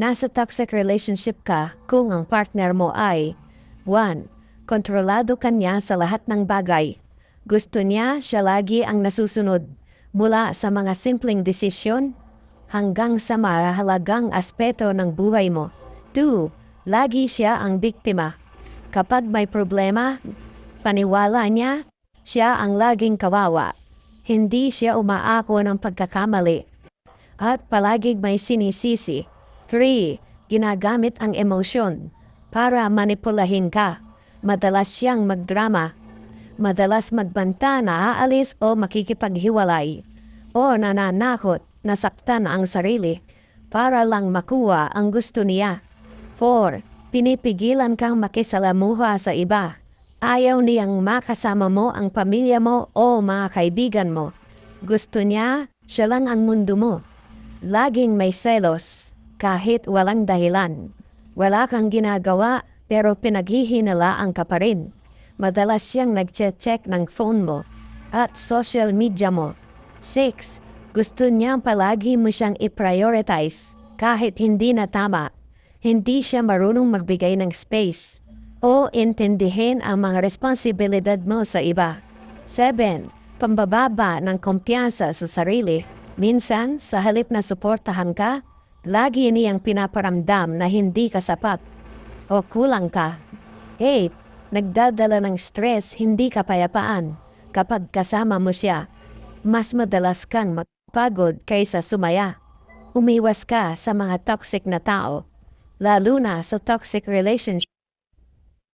Nasa toxic relationship ka kung ang partner mo ay 1. Kontrolado ka niya sa lahat ng bagay. Gusto niya siya lagi ang nasusunod mula sa mga simpleng desisyon hanggang sa mahalagang aspeto ng buhay mo. 2. Lagi siya ang biktima. Kapag may problema, paniwala niya, siya ang laging kawawa. Hindi siya umaako ng pagkakamali. At palaging may sinisisi. 3. Ginagamit ang emosyon para manipulahin ka. Madalas siyang magdrama. Madalas magbanta na aalis o makikipaghiwalay. O nananakot, nasaktan ang sarili para lang makuha ang gusto niya. 4. Pinipigilan kang makisalamuha sa iba. Ayaw niyang makasama mo ang pamilya mo o mga kaibigan mo. Gusto niya, siya lang ang mundo mo. Laging may selos, kahit walang dahilan. Wala kang ginagawa, pero pinaghihinalaan ka pa rin. Madalas siyang nag-check ng phone mo at social media mo. 6. Gusto niyang palagi mo siyang i-prioritize kahit hindi na tama. Hindi siya marunong magbigay ng space o intindihin ang mga responsibilidad mo sa iba. 7. Pambababa ng kumpiyansa sa sarili. Minsan, sa halip na suportahan ka, lagi niyang pinaparamdam na hindi ka sapat o kulang ka. 8. Nagdadala ng stress, hindi kapayapaan. Kapag kasama mo siya, mas madalas kang magpagod kaysa sumaya. Umiwas ka sa mga toxic na tao, lalo na sa toxic relationship.